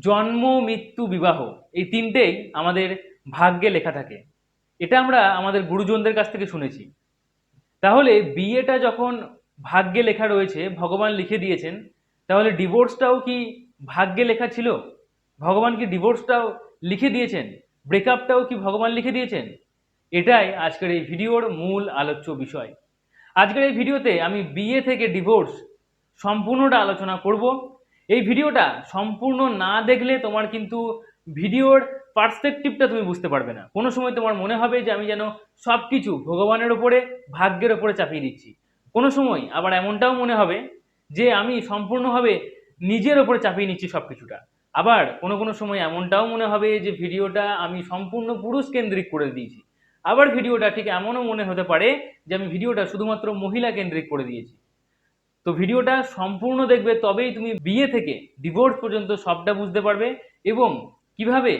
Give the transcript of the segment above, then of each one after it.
জন্ম, মৃত্যু, বিবাহ এই তিনটেই আমাদের ভাগ্যে লেখা থাকে। এটা আমরা আমাদের গুরুজনদের কাছ থেকে শুনেছি। তাহলে বিয়েটা যখন ভাগ্যে লেখা রয়েছে, ভগবান লিখে দিয়েছেন, তাহলে ডিভোর্সটাও কি ভাগ্যে লেখা ছিল? ভগবান কি ডিভোর্সটাও লিখে দিয়েছেন? ব্রেকআপটাও কি ভগবান লিখে দিয়েছেন? এটাই আজকের এই ভিডিওর মূল আলোচ্য বিষয়। আজকের এই ভিডিওতে আমি বিয়ে থেকে ডিভোর্স সম্পূর্ণটা আলোচনা করব। এই ভিডিওটা সম্পূর্ণ না দেখলে তোমার কিন্তু ভিডিওর পার্সপেক্টিভটা তুমি বুঝতে পারবে না। কোনো সময় তোমার মনে হবে যে আমি যেন সব কিছু ভগবানের ওপরে, ভাগ্যের ওপরে চাপিয়ে দিচ্ছি। কোনো সময় আবার এমনটাও মনে হবে যে আমি সম্পূর্ণভাবে নিজের ওপরে চাপিয়ে নিচ্ছি সব কিছুটা আবার কোনো কোনো সময় এমনটাও মনে হবে যে ভিডিওটা আমি সম্পূর্ণ পুরুষ কেন্দ্রিক করে দিয়েছি। আবার ভিডিওটা ঠিক এমনও মনে হতে পারে যে আমি ভিডিওটা শুধুমাত্র মহিলা কেন্দ্রিক করে দিয়েছি। তো ভিডিওটা সম্পূর্ণ দেখবে তবেই তুমি বিয়ে থেকে ডিভোর্স পর্যন্ত সবটা বুঝতে পারবে এবং কীভাবে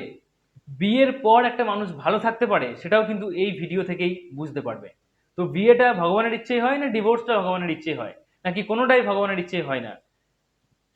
বিয়ের পর একটা মানুষ ভালো থাকতে পারে সেটাও কিন্তু এই ভিডিও থেকেই বুঝতে পারবে। তো বিয়েটা ভগবানের ইচ্ছেই হয় না ডিভোর্সটা ভগবানের ইচ্ছেই হয়? নাকি কোনোটাই ভগবানের ইচ্ছেই হয় না?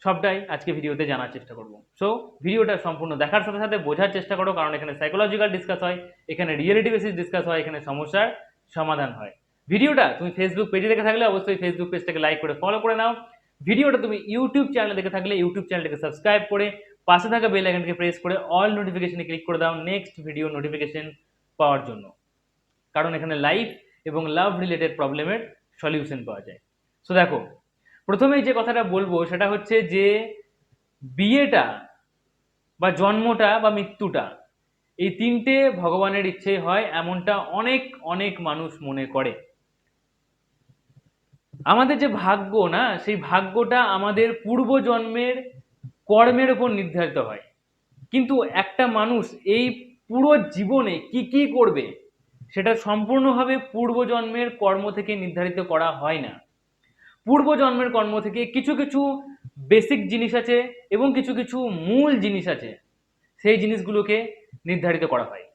সবটাই আজকে ভিডিওতে জানার চেষ্টা করব। সো ভিডিওটা সম্পূর্ণ দেখার সাথে সাথে বোঝার চেষ্টা করো, কারণ এখানে সাইকোলজিক্যাল ডিসকাস হয়, এখানে রিয়েলিটি বেসিস ডিসকাস হয়, এখানে সমস্যার সমাধান হয়। ভিডিওটা তুমি ফেসবুক পেজে দেখে থাকলে অবশ্যই ফেসবুক পেজটাকে লাইক করে ফলো করে নাও। ভিডিওটা তুমি ইউটিউব চ্যানেলে দেখে থাকলে ইউটিউব চ্যানেলটাকে সাবস্ক্রাইব করে, পাশে থাকা বেল আইকনকে প্রেস করে অল নোটিফিকেশনে ক্লিক করে দাও নেক্সট ভিডিও নোটিফিকেশন পাওয়ার জন্য। কারণ এখানে লাইফ এবং লাভ রিলেটেড প্রবলেমের সলিউশন পাওয়া যায়। সো দেখো, প্রথমেই যে কথাটা বলব সেটা হচ্ছে যে বিয়েটা বা জন্মটা বা মৃত্যুটা এই তিনটে ভগবানের ইচ্ছে হয়, এমনটা অনেক অনেক মানুষ মনে করে। আমাদের যে ভাগ্য না, সেই ভাগ্যটা আমাদের পূর্বজন্মের কর্মের উপর নির্ধারিত হয়। কিন্তু একটা মানুষ এই পুরো জীবনে কি কি করবে, সেটা সম্পূর্ণভাবে পূর্বজন্মের কর্ম থেকে নির্ধারিত করা হয় না। পূর্বজন্মের কর্ম থেকে কিছু কিছু বেসিক জিনিস আছে এবং কিছু কিছু মূল জিনিস আছে, সেই জিনিসগুলোকে নির্ধারিত করা হয়।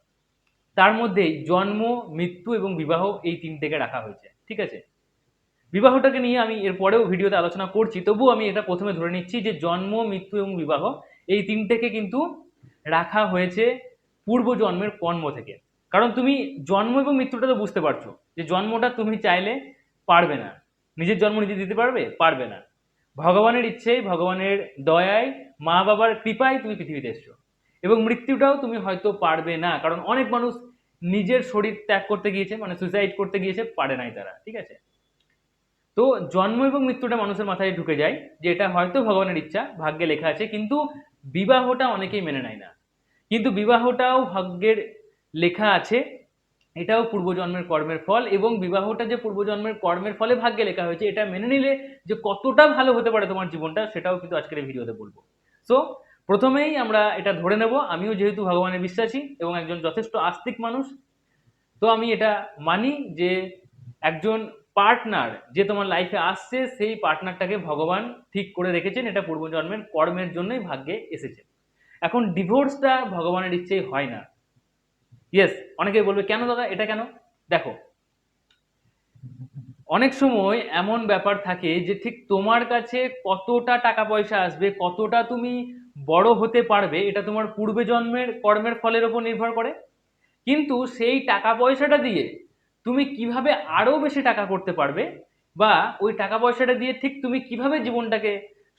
তার মধ্যেই জন্ম, মৃত্যু এবং বিবাহ এই তিনটেকে রাখা হয়েছে, ঠিক আছে? বিবাহটাকে নিয়ে আমি এর পরেও ভিডিওতে আলোচনা করছি। তবুও আমি এটা প্রথমে ধরে নিচ্ছি যে জন্ম, মৃত্যু এবং বিবাহ এই তিনটেকে কিন্তু রাখা হয়েছে পূর্বজন্মের কর্ম থেকে। কারণ তুমি জন্ম এবং মৃত্যুটা তো বুঝতে পারছ যে জন্মটা তুমি চাইলে পারবে না। নিজের জন্ম নিজে দিতে পারবে? পারবে না। ভগবানের ইচ্ছেই, ভগবানের দয়ায় মা বাবার কৃপায় তুমি পৃথিবীতে এসছো। এবং মৃত্যুটাও তুমি হয়তো পারবে না। কারণ অনেক মানুষ নিজের শরীর ত্যাগ করতে গিয়েছে মানে সুইসাইড করতে গিয়েছে, পারে নাই তারা, ঠিক আছে? তো জন্ম এবং মৃত্যুটা মানুষের মাথায় ঢুকে যায় যে এটা হয়তো ভগবানের ইচ্ছা, ভাগ্যে লেখা আছে, কিন্তু বিবাহটা অনেকেই মেনে নেয় না। কিন্তু বিবাহটাও ভাগ্যের লেখা আছে, এটাও পূর্বজন্মের কর্মের ফল এবং বিবাহটা যে পূর্বজন্মের কর্মের ফলে ভাগ্যে লেখা হয়েছে, এটা মেনে নিলে যে কতটা ভালো হতে পারে তোমার জীবনটা, সেটাও কিন্তু আজকের ভিডিওতে বলব। সো প্রথমেই আমরা এটা ধরে নেব, আমিও যেহেতু ভগবানের বিশ্বাসী এবং একজন যথেষ্ট আস্তিক মানুষ, তো আমি এটা মানি যে একজন পার্টনার যে তোমার লাইফে আসছে, সেই পার্টনারটাকে ভগবান ঠিক করে রেখেছেন। এটা পূর্বজন্মের কর্মের জন্যই ভাগ্যে এসেছে। এখন ডিভোর্সটা ভগবানের ইচ্ছেই হয় না। ইয়েস অনেকে বলবে, কেন দাদা? এটা কেন? দেখো, অনেক সময় এমন ব্যাপার থাকে যে ঠিক তোমার কাছে কতটা টাকা পয়সা আসবে, কতটা তুমি বড় হতে পারবে, এটা তোমার পূর্বে জন্মের কর্মের ফলের ওপর নির্ভর করে। কিন্তু সেই টাকা পয়সাটা দিয়ে তুমি কীভাবে আরও বেশি টাকা করতে পারবে? বা ওই টাকা পয়সাটা দিয়ে ঠিক তুমি কীভাবে জীবনটাকে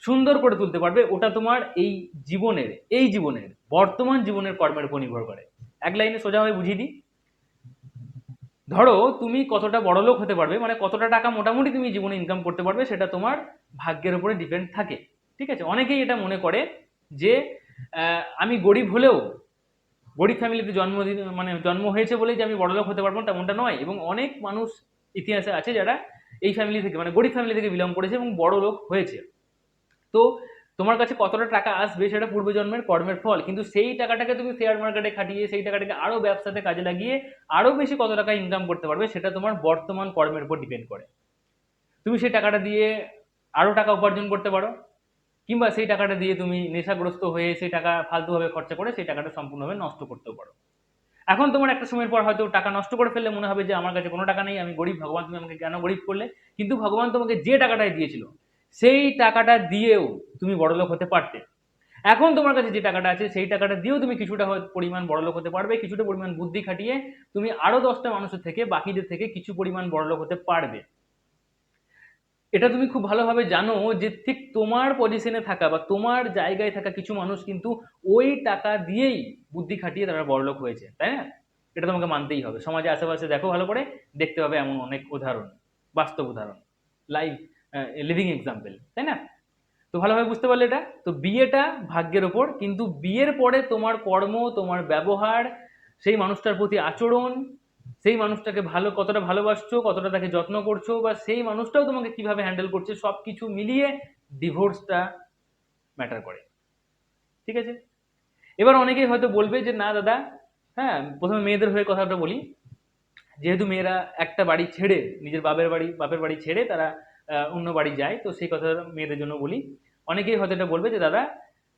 সুন্দর করে তুলতে পারবে? ওটা তোমার এই জীবনের এই জীবনের, বর্তমান জীবনের কর্মের উপর নির্ভর করে। এক লাইনে সোজা হয়ে বুঝিয়ে দিই। ধরো তুমি কতটা বড় লোক হতে পারবে মানে কতটা টাকা মোটামুটি তুমি জীবনে ইনকাম করতে পারবে, সেটা তোমার ভাগ্যের উপরে ডিপেন্ড থাকে। ঠিক আছে? অনেকেই এটা মনে করে যে আমি গরিব হলেও গরিব ফ্যামিলিতে জন্মদিন মানে জন্ম হয়েছে বলেই যে আমি বড়লোক হতে পারব তেমনটা নয়। এবং অনেক মানুষ ইতিহাসে আছে যারা এই ফ্যামিলি থেকে মানে গরিব ফ্যামিলি থেকে বিলং করেছে এবং বড় লোক হয়েছে। তো তোমার কাছে কতটা টাকা আসবে সেটা পূর্বজন্মের কর্মের ফল। কিন্তু সেই টাকাটাকে তুমি শেয়ার মার্কেটে খাটিয়ে, সেই টাকাটাকে আরও ব্যবসাতে কাজে লাগিয়ে, আরও বেশি কত টাকা ইনকাম করতে পারবে সেটা তোমার বর্তমান কর্মের উপর ডিপেন্ড করে। তুমি সেই টাকাটা দিয়ে আরও টাকা উপার্জন করতে পারো। কিংবা সেই টাকাটা দিয়ে তুমি নেশাগ্রস্ত হয়ে সেই টাকা ফালতুভাবে খরচা করে সেই টাকাটা সম্পূর্ণভাবে নষ্ট করতেও পারো। এখন তোমার একটা সময়ের পর হয়তো টাকা নষ্ট করে ফেললে মনে হবে যে, আমার কাছে কোনো টাকা নেই, আমি গরিব, ভগবান তুমি আমাকে কেন গরিব করলে? কিন্তু ভগবান তোমাকে যে টাকাটাই দিয়েছিল, সেই টাকাটা দিয়েও তুমি বড়লোক হতে পারতে। এখন তোমার কাছে যে টাকাটা আছে, সেই টাকাটা দিয়েও তুমি কিছুটা পরিমাণ বড়লোক হতে পারবে, কিছুটা পরিমাণ বুদ্ধি খাটিয়ে তুমি আরও দশটা মানুষের থেকে, বাকিদের থেকে কিছু পরিমাণ বড়লোক হতে পারবে। এটা তুমি খুব ভালোভাবে জানো যে ঠিক তোমার পজিশনে থাকা বা তোমার জায়গায় থাকা কিছু মানুষ কিন্তু ওই টাকা দিয়েই বুদ্ধি খাটিয়ে তারা বড়লোক হয়েছে, তাই না? এটা তোমাকে মানতেই হবে। সমাজে আশেপাশে দেখো ভালো করে, দেখতে পাবে এমন অনেক উদাহরণ, বাস্তব উদাহরণ। লাইভ লিভিং এক্সাম্পল তাই না? তো ভালোভাবে বুঝতে পারলে এটা? তো বিয়েটা ভাগ্যের ওপর, কিন্তু বিয়ের পরে তোমার কর্ম, তোমার ব্যবহার, সেই মানুষটার প্রতি আচরণ সেই মানুষটাকে ভালো কতটা ভালোবাসছো, কতটা তাকে যত্ন করছ বা সেই মানুষটাও তোমাকে কীভাবে হ্যান্ডেল করছে সব কিছু মিলিয়ে ডিভোর্সটা ম্যাটার করে। ঠিক আছে? এবার অনেকেই হয়তো বলবে যে, না দাদা হ্যাঁ প্রথমে মেয়েদের হয়ে কথাটা বলি। যেহেতু মেয়েরা একটা বাড়ি ছেড়ে, নিজের বাপের বাড়ি বাপের বাড়ি ছেড়ে তারা অন্য বাড়ি যায়, তো সেই কথা মেয়েদের জন্য বলি। অনেকেই হয়তো এটা বলবে যে, দাদা,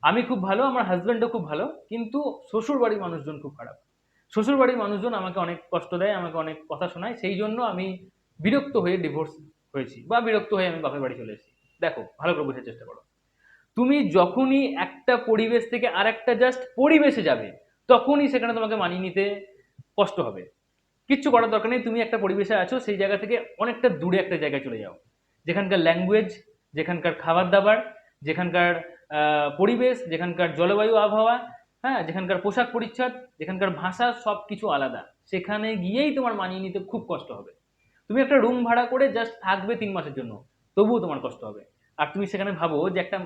আমি খুব ভালো, আমার হাজব্যান্ডও খুব ভালো, কিন্তু শ্বশুর বাড়ির মানুষজন খুব খারাপ। শ্বশুর বাড়ির মানুষজন আমাকে অনেক কষ্ট দেয়, আমাকে অনেক কথা শোনায়। সেই জন্য আমি বিরক্ত হয়ে ডিভোর্স হয়েছি বা বিরক্ত হয়ে আমি বাপের বাড়ি চলে এসেছি। দেখো, ভালো করে বোঝার চেষ্টা করো। তুমি যখনই একটা পরিবেশ থেকে আর একটা জাস্ট পরিবেশে যাবে, তখনই সেখানে তোমাকে মানিয়ে নিতে কষ্ট হবে। কিচ্ছু করার দরকার নেই, তুমি একটা পরিবেশে আছো, সেই জায়গা থেকে অনেকটা দূরে একটা জায়গায় চলে যাও। যেখানকার ল্যাঙ্গুয়েজ যেখানকার খাবার দাবার, যেখানকার পরিবেশ, যেখানকার জলবায়ু আবহাওয়া হ্যাঁ যেখানকার পোশাক পরিচ্ছদ, যেখানকার ভাষা সব কিছু আলাদা। সেখানে গিয়েই তোমার মানিয়ে নিতে খুব কষ্ট হবে। তুমি একটা রুম ভাড়া করে জাস্ট থাকবে তিন মাসের জন্য, তবুও তোমার কষ্ট হবে। আর তুমি সেখানে ভাবো যে একটা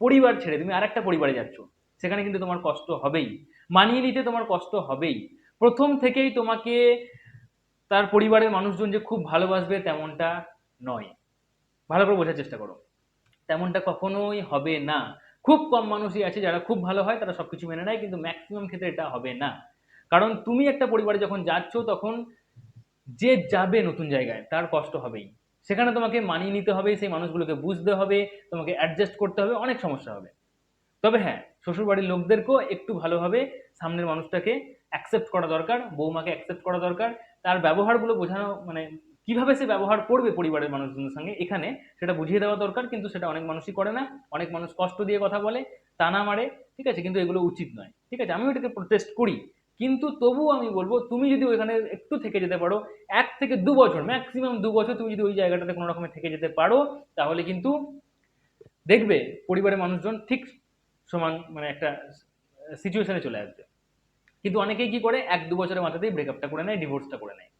পরিবার ছেড়ে তুমি আর একটা পরিবারে যাচ্ছ, সেখানে কিন্তু তোমার কষ্ট হবেই। মানিয়ে নিতে তোমার কষ্ট হবেই। প্রথম থেকেই তোমাকে তার পরিবারের মানুষজন যে খুব ভালোবাসবে তেমনটা নয়। ভালো করে বোঝার চেষ্টা করো। তেমনটা কখনোই হবে না। খুব কম মানুষই আছে যারা খুব ভালো হয়, তারা সবকিছু মেনে নেয়, কিন্তু ম্যাক্সিমাম ক্ষেত্রে এটা হবে না। কারণ তুমি একটা পরিবারে যখন যাচ্ছ, তখন যে যাবে নতুন জায়গায়, তার কষ্ট হবেই। সেখানে তোমাকে মানিয়ে নিতে হবে, সেই মানুষগুলোকে বুঝতে হবে, তোমাকে অ্যাডজাস্ট করতে হবে, অনেক সমস্যা হবে। তবে হ্যাঁ শ্বশুরবাড়ির লোকদেরকেও একটু ভালোভাবে সামনের মানুষটাকে অ্যাকসেপ্ট করা দরকার, বৌমাকে অ্যাকসেপ্ট করা দরকার, তার ব্যবহারগুলো বোঝানো মানে কীভাবে সে ব্যবহার করবে পরিবারের মানুষজনের সঙ্গে, এখানে সেটা বুঝিয়ে দেওয়া দরকার, কিন্তু সেটা অনেক মানুষই করে না। অনেক মানুষ কষ্ট দিয়ে কথা বলে, টানা মারে, ঠিক আছে? কিন্তু এগুলো উচিত নয়, ঠিক আছে? আমি এটাকে প্রোটেস্ট করি, কিন্তু তবুও আমি বলব, তুমি যদি ওইখানে একটু থেকে যেতে পারো, এক থেকে দু বছর ম্যাক্সিমাম দু বছর তুমি যদি ওই জায়গাটাতে কোনো রকমের থেকে যেতে পারো, তাহলে কিন্তু দেখবে পরিবারের মানুষজন ঠিক সমান মানে একটা সিচুয়েশনে চলে আসবে। কিন্তু অনেকেই কি করে, এক দু বছরের মাথাতেই ব্রেকআপটা করে নেয় ডিভোর্সটা করে নেয়।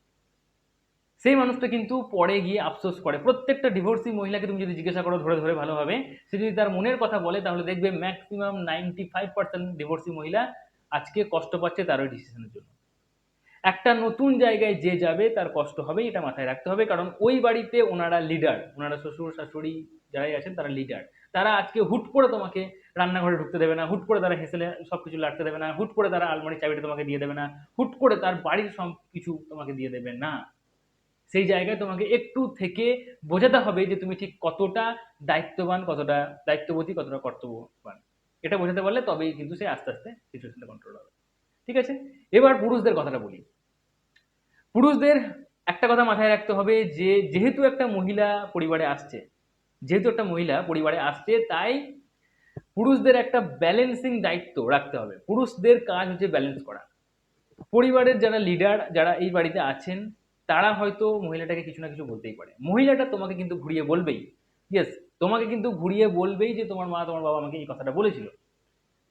সেই মানুষটা কিন্তু পরে গিয়ে আফসোস করে। প্রত্যেকটা ডিভোর্সি মহিলাকে তুমি যদি জিজ্ঞাসা করো ধরে ধরে ভালোভাবে, সে যদি তার মনের কথা বলে, তাহলে দেখবে maximum ninety five percent divorcee মহিলা আজকে কষ্ট পাচ্ছে তার ওই ডিসিশনের জন্য। একটা নতুন জায়গায় যে যাবে, তার কষ্ট হবে এটা মাথায় রাখতে হবে। কারণ ওই বাড়িতে ওনারা লিডার ওনারা শ্বশুর, শাশুড়ি যারাই আছেন, তারা লিডার তারা আজকে হুট করে তোমাকে রান্নাঘরে ঢুকতে দেবে না, হুট করে তারা হেসেলে সব কিছু লাটতে দেবে না, হুট করে তারা আলমারি চাবিটা তোমাকে দিয়ে দেবে না, হুট করে তার বাড়ির সব কিছু তোমাকে দিয়ে দেবে না। সেই জায়গায় তোমাকে একটু থেকে বোঝাতে হবে যে তুমি ঠিক কতটা দায়িত্ববান, কতটা দায়িত্ববোধী, কতটা কর্তব্যবান। এটা বোঝাতে পারলে তবেই কিন্তু সে আস্তে আস্তে সিচুয়েশনটা কন্ট্রোল হবে। ঠিক আছে? এবার পুরুষদের কথাটা বলি। পুরুষদের একটা কথা মাথায় রাখতে হবে যে, যেহেতু একটা মহিলা পরিবারে আসছে, যেহেতু একটা মহিলা পরিবারে আসছে, তাই পুরুষদের একটা ব্যালেন্সিং দায়িত্ব রাখতে হবে। পুরুষদের কাজ হচ্ছে ব্যালেন্স করা। পরিবারের যারা লিডার যারা এই বাড়িতে আছেন তারা হয়তো মহিলাটাকে কিছু না কিছু বলতেই পারে। মহিলাটা তোমাকে কিন্তু ঘুরিয়ে বলবেই। ইয়েস তোমাকে কিন্তু ঘুরিয়ে বলবেই যে তোমার মা, তোমার বাবা আমাকে এই কথাটা বলেছিল।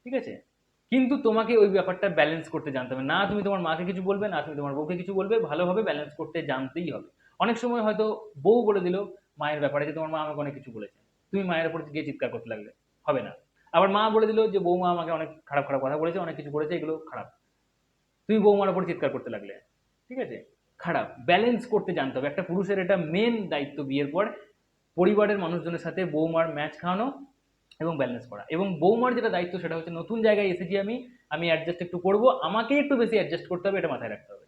ঠিক আছে? কিন্তু তোমাকে ওই ব্যাপারটা ব্যালেন্স করতে জানতে হবে। না, তুমি তোমার মাকে কিছু বলবে, না, তুমি তোমার বউকে কিছু বলবে, ভালোভাবে ব্যালেন্স করতে জানতেই হবে। অনেক সময় হয়তো বউ বলে দিল, মায়ের ব্যাপারে যে তোমার মা আমাকে অনেক কিছু বলেছে। তুমি মায়ের উপর গিয়ে চিৎকার করতে লাগলে, হবে না। আবার মা বলে দিল যে বৌমা আমাকে অনেক খারাপ খারাপ কথা বলেছে, অনেক কিছু করেছে এগুলো খারাপ। তুমি বৌমার উপর চিৎকার করতে লাগলে। ঠিক আছে? খারাপ। ব্যালেন্স করতে জানতে হবে। একটা পুরুষের এটা মেন দায়িত্ব বিয়ের পর, পরিবারের মানুষজনের সাথে বৌমার ম্যাচ খাওয়ানো এবং ব্যালেন্স করা। এবং বৌমার যেটা দায়িত্ব সেটা হচ্ছে নতুন জায়গায় এসেছি আমি আমি অ্যাডজাস্ট একটু করব আমাকে একটু বেশি অ্যাডজাস্ট করতে হবে, এটা মাথায় রাখতে হবে।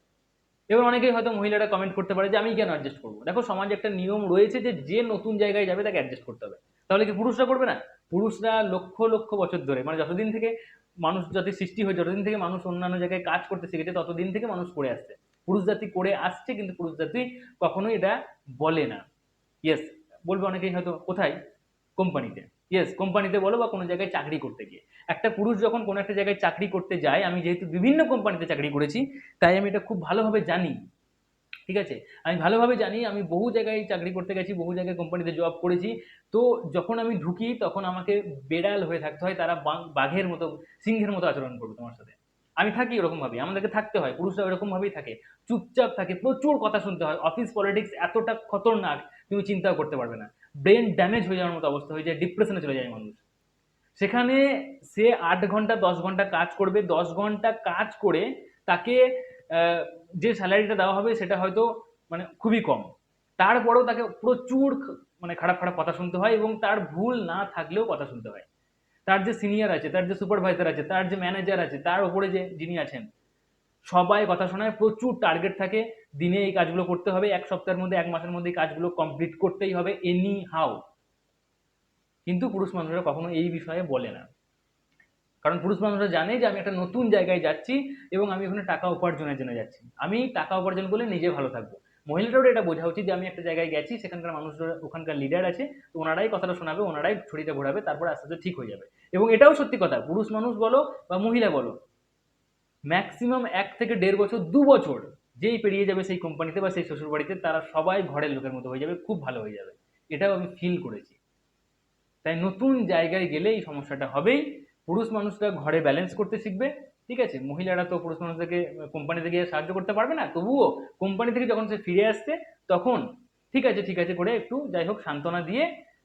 এবার অনেকেই হয়তো মহিলারা কমেন্ট করতে পারে যে আমি কেন অ্যাডজাস্ট করব? দেখো, সমাজে একটা নিয়ম রয়েছে যে যে নতুন জায়গায় যাবে তাকে অ্যাডজাস্ট করতে হবে। তাহলে কি পুরুষরা করবে না? পুরুষরা লক্ষ লক্ষ বছর ধরে মানে যতদিন থেকে মানুষ জাতি সৃষ্টি হয়ে, যতদিন থেকে মানুষ অন্যান্য জায়গায় কাজ করতে শিখেছে, ততদিন থেকে মানুষ করে আসছে। পুরুষ জাতি করে আসছে, কিন্তু পুরুষ জাতি কখনোই এটা বলে না। ইয়েস বলবে অনেকেই হয়তো, কোথায়? কোম্পানিতে। ইয়েস কোম্পানিতে বলো বা কোনো জায়গায় চাকরি করতে গিয়ে। একটা পুরুষ যখন কোনো একটা জায়গায় চাকরি করতে যায়, আমি যেহেতু বিভিন্ন কোম্পানিতে চাকরি করেছি, তাই আমি এটা খুব ভালোভাবে জানি। ঠিক আছে? আমি ভালোভাবে জানি, আমি বহু জায়গায় চাকরি করতে গেছি, বহু জায়গায় কোম্পানিতে জব করেছি। তো যখন আমি ঢুকি, তখন আমাকে বেড়াল হয়ে থাকতে হয়, তারা বাঘের মতো, সিংহের মতো আচরণ করবে তোমার সাথে। আমি থাকি ওরকম ভাবে আমাদেরকে থাকতে হয় পুরুষরা ওরকম ভাবেই থাকে। চুপচাপ থাকে, প্রচুর কথা শুনতে হয় অফিস পলিটিক্স এতটা খতরনাক, তুমি চিন্তাও করতে পারবে না। ব্রেন ড্যামেজ হয়ে যাওয়ার মতো অবস্থা হয়ে যায় ডিপ্রেশনে চলে যায় মানুষ। সেখানে সে আট ঘণ্টা, দশ ঘণ্টা কাজ করবে, দশ ঘণ্টা কাজ করে তাকে যে স্যালারিটা দেওয়া হবে সেটা হয়তো মানে খুবই কম। তারপরেও তাকে প্রচুর মানে খারাপ খারাপ কথা শুনতে হয় এবং তার ভুল না থাকলেও কথা শুনতে হয়। তার যে সিনিয়র আছে, তার যে সুপারভাইজার আছে, তার যে ম্যানেজার আছে, তার উপরে যে যিনি আছেন, সবাই কথা শোনায়, প্রচুর টার্গেট থাকে, দিনে এই কাজগুলো করতে হবে, এক সপ্তাহের মধ্যে, এক মাসের মধ্যে এই কাজগুলো কমপ্লিট করতেই হবে এনি হাউ কিন্তু পুরুষ মানুষরা কখনো এই বিষয়ে বলে না। কারণ পুরুষ মানুষরা জানে যে আমি একটা নতুন জায়গায় যাচ্ছি এবং আমি ওখানে টাকা উপার্জনের জন্য যাচ্ছি। আমি টাকা উপার্জন করলে নিজে ভালো থাকব। মহিলাদেরও এটা বোঝা উচিত যে আমি একটা জায়গায় গেছি, সেখানকার মানুষরা, ওখানকার লিডার আছে, তো ওনারাই কথাটা শোনাবে, ওনারাই ছড়িটা ঘোরাবে, তারপর আস্তে আস্তে ঠিক হয়ে যাবে। এবং এটাও সত্যি কথা, পুরুষ মানুষ বলো বা মহিলা বলো ম্যাক্সিমাম এক থেকে দেড় বছর, দু বছর যেই পেরিয়ে যাবে সেই কোম্পানিতে বা সেই শ্বশুর বাড়িতে তারা সবাই ঘরের লোকের মতো হয়ে যাবে, খুব ভালো হয়ে যাবে। এটাও আমি ফিল করেছি। তাই নতুন জায়গায় গেলে এই সমস্যাটা হবেই। পুরুষ মানুষরা ঘরে ব্যালেন্স করতে শিখবে, ঠিক আছে? মহিলারা তো পুরুষ মানুষদেরকে কোম্পানিতে গিয়ে সাহায্য করতে পারবে না, তবুও কোম্পানি থেকে যখন সে ফিরে আসছে, তখন ঠিক আছে ঠিক আছে করে একটু যাই হোক সান্ত্বনা দিয়ে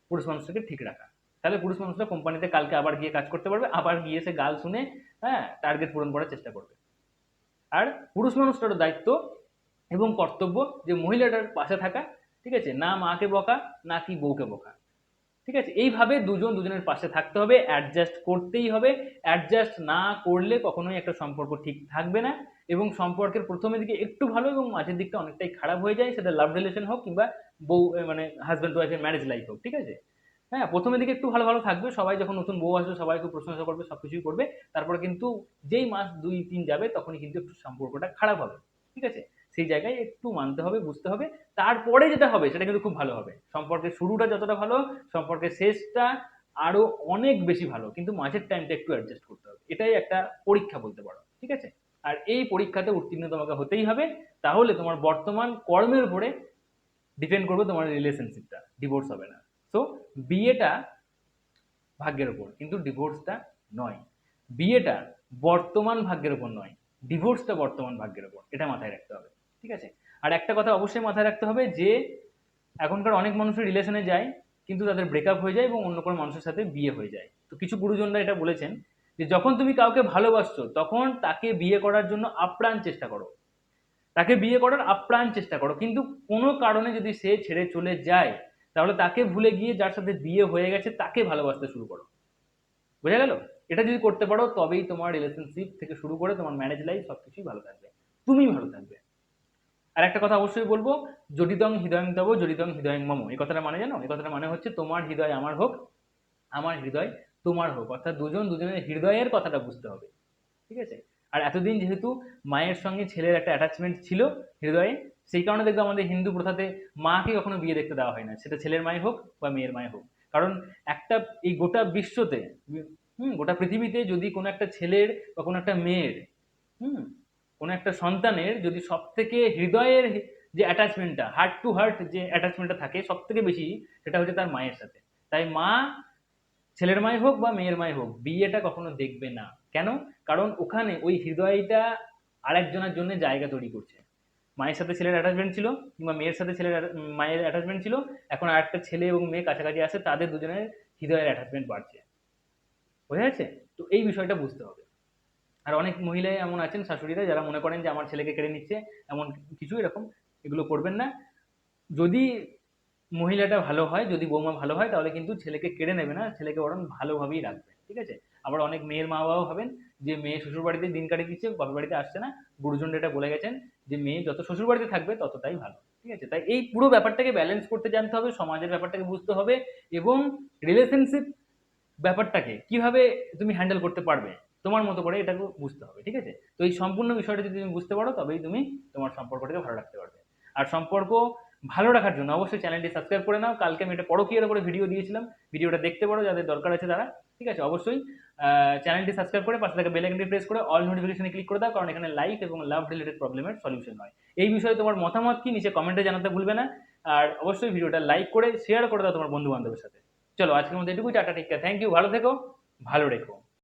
পুরুষ মানুষটাকে ঠিক রাখা। তাহলে পুরুষ মানুষরা কোম্পানিতে কালকে আবার গিয়ে কাজ করতে পারবে, আবার গিয়ে সে গাল শুনে হ্যাঁ টার্গেট পূরণ করার চেষ্টা করবে। আর পুরুষ মানুষটারও দায়িত্ব এবং কর্তব্য যে মহিলাটার পাশে থাকা, ঠিক আছে, না মাকে বকা, না কি বউকে বকা। ঠিক আছে, এইভাবে দুজন দুজনের পাশে থাকতে হবে অ্যাডজাস্ট করতেই হবে অ্যাডজাস্ট না করলে কখনোই একটা সম্পর্ক ঠিক থাকবে না এবং সম্পর্কের প্রথমের দিকে একটু ভালো এবং মাঝের দিকটা অনেকটাই খারাপ হয়ে যায়, সেটা লাভ রিলেশন হোক কিংবা বউ মানে হাজব্যান্ড ওয়াইফের ম্যারেজ লাইফ হোক, ঠিক আছে? হ্যাঁ প্রথমের দিকে একটু ভালো ভালো থাকবে। সবাই যখন নতুন বউ আসবে, সবাই খুব প্রশংসা করবে সব কিছুই করবে। তারপরে কিন্তু যেই মাস দুই, তিন যাবে, তখনই কিন্তু একটু সম্পর্কটা খারাপ হবে, ঠিক আছে? সেই জায়গায় একটু মানতে হবে, বুঝতে হবে। তারপরে যেটা হবে, সেটা কিন্তু খুব ভালো হবে। সম্পর্কের শুরুটা যতটা ভালো, সম্পর্কের শেষটা আরও অনেক বেশি ভালো। কিন্তু মাঝের টাইমটা একটু অ্যাডজাস্ট করতে হবে। এটাই একটা পরীক্ষা বলতে পারো, ঠিক আছে? আর এই পরীক্ষাতে উত্তীর্ণ তোমাকে হতেই হবে। তাহলে তোমার বর্তমান কর্মের উপরে ডিপেন্ড করবে তোমার রিলেশনশিপটা ডিভোর্স হবে না। সো বিয়েটা ভাগ্যের উপর, কিন্তু ডিভোর্সটা নয়। বিয়েটা বর্তমান ভাগ্যের উপর নয়। ডিভোর্সটা বর্তমান ভাগ্যের উপর, এটা মাথায় রাখতে হবে, ঠিক আছে? আর একটা কথা অবশ্যই মাথায় রাখতে হবে যে, এখনকার অনেক মানুষের রিলেশনে যায়, কিন্তু তাদের ব্রেকআপ হয়ে যায় এবং অন্য কোনো মানুষের সাথে বিয়ে হয়ে যায়। তো কিছু গুরুজনরা এটা বলেছেন যে, যখন তুমি কাউকে ভালোবাসছো, তখন তাকে বিয়ে করার জন্য আপ্রাণ চেষ্টা করো। তাকে বিয়ে করার আপ্রাণ চেষ্টা করো, কিন্তু কোনো কারণে যদি সে ছেড়ে চলে যায় তাহলে তাকে ভুলে গিয়ে যার সাথে বিয়ে হয়ে গেছে তাকে ভালোবাসতে শুরু করো। বোঝা গেল? এটা যদি করতে পারো, তবেই তোমার রিলেশনশিপ থেকে শুরু করে তোমার ম্যারেজ লাইফ সবকিছুই ভালো থাকবে। তুমি ভালো থাকবে। আর একটা কথা অবশ্যই বলব জডিতং হৃদয়ং তব জডিতং হৃদয়ং মম। এই কথাটা মানে জানো? এই কথাটা মানে হচ্ছে তোমার হৃদয় আমার হোক, আমার হৃদয় তোমার হোক। অর্থাৎ দুজন দুজনের হৃদয়ের কথাটা বুঝতে হবে। ঠিক আছে? আর এতদিন যেহেতু মায়ের সঙ্গে ছেলের একটা অ্যাটাচমেন্ট ছিল হৃদয়ে সেই কারণে দেখবে আমাদের হিন্দু প্রথাতে মাকে কখনো বিয়ে দেখতে দেওয়া হয় না। সেটা ছেলের মায় হোক বা মেয়ের মায় হোক। কারণ একটা এই গোটা বিশ্বতে, হুম, গোটা পৃথিবীতে যদি কোনো একটা ছেলের বা কোনো একটা মেয়ের, হুম, কোনো একটা সন্তানের যদি সব থেকে হৃদয়ের যে অ্যাটাচমেন্টটা হার্ট টু হার্ট যে অ্যাটাচমেন্টটা থাকে সব থেকে বেশি সেটা হচ্ছে তার মায়ের সাথে। তাই মা ছেলের মায় হোক বা মেয়ের মায় হোক, বিয়েটা কখনো দেখবে না। কেন? কারণ ওখানে ওই হৃদয়টা আরেকজনের জন্য জায়গা তৈরি করছে। মায়ের সাথে ছেলের অ্যাটাচমেন্ট ছিল কিংবা মেয়ের সাথে ছেলের মায়ের অ্যাটাচমেন্ট ছিল, এখন আরেকটা ছেলে এবং মেয়ে কাছাকাছি আসে তাদের দুজনের হৃদয়ের অ্যাটাচমেন্ট বাড়ছে। বোঝা যাচ্ছে? তো এই বিষয়টা বুঝতে হবে। আর অনেক মহিলাই এমন আছেন, শাশুড়িরা, যারা মনে করেন যে আমার ছেলেকে কেড়ে নিচ্ছে, এমন কিছু এরকম এগুলো করবেন না। যদি মহিলাটা ভালো হয়, যদি বৌমা ভালো হয়, তাহলে কিন্তু ছেলেকে কেড়ে নেবে না, ছেলেকে বরং ভালোভাবেই রাখবে। ঠিক আছে? আবার অনেক মেয়ের মা বাবাও হবেন, যে মেয়ে শ্বশুর বাড়িতে দিন কাটিয়ে দিচ্ছে, বাপের বাড়িতে আসছে না গুরুজন এটা বলে গেছেন যে মেয়ে যত শ্বশুর বাড়িতে থাকবে ততটাই ভালো, ঠিক আছে? তাই এই পুরো ব্যাপারটাকে ব্যালেন্স করতে জানতে হবে, সমাজের ব্যাপারটাকে বুঝতে হবে এবং রিলেশনশিপ ব্যাপারটাকে কীভাবে তুমি হ্যান্ডেল করতে পারবে, তোমার মতো করে এটাকে বুঝতে হবে, ঠিক আছে? তো এই সম্পূর্ণ বিষয়টা যদি তুমি বুঝতে পারো, তবেই তুমি তোমার সম্পর্কটাকে ভালো রাখতে পারবে। আর সম্পর্ক ভালো রাখার জন্য। অবশ্যই চ্যানেলটি সাবস্ক্রাইব করে নাও। কালকে আমি একটা পরকীয়ার উপরে ভিডিও দিয়েছিলাম। ভিডিওটা দেখতে পারো, যাদের দরকার আছে তারা। ঠিক আছে? অবশ্যই চ্যানেলটি সাবস্ক্রাইব করে, পাশে থাকা বেল আইকনটি প্রেস করে অল নোটিফিকেশনে ক্লিক করে দাও, কারণ এখানে লাইফ এবং লাভ রিলেটেড প্রবলেমের সলিউশন হয় এই বিষয়ে তোমার মতামত কি, নিচে কমেন্টে জানাতে ভুলবে না। আর অবশ্যই ভিডিওটা লাইক করে শেয়ার করে দাও তোমার বন্ধু বান্ধবের সাথে। চলো, আজকের মধ্যে এটুকুই, টাটা টিকা থ্যাংক ইউ ভালো থেকো, ভালো রেখো।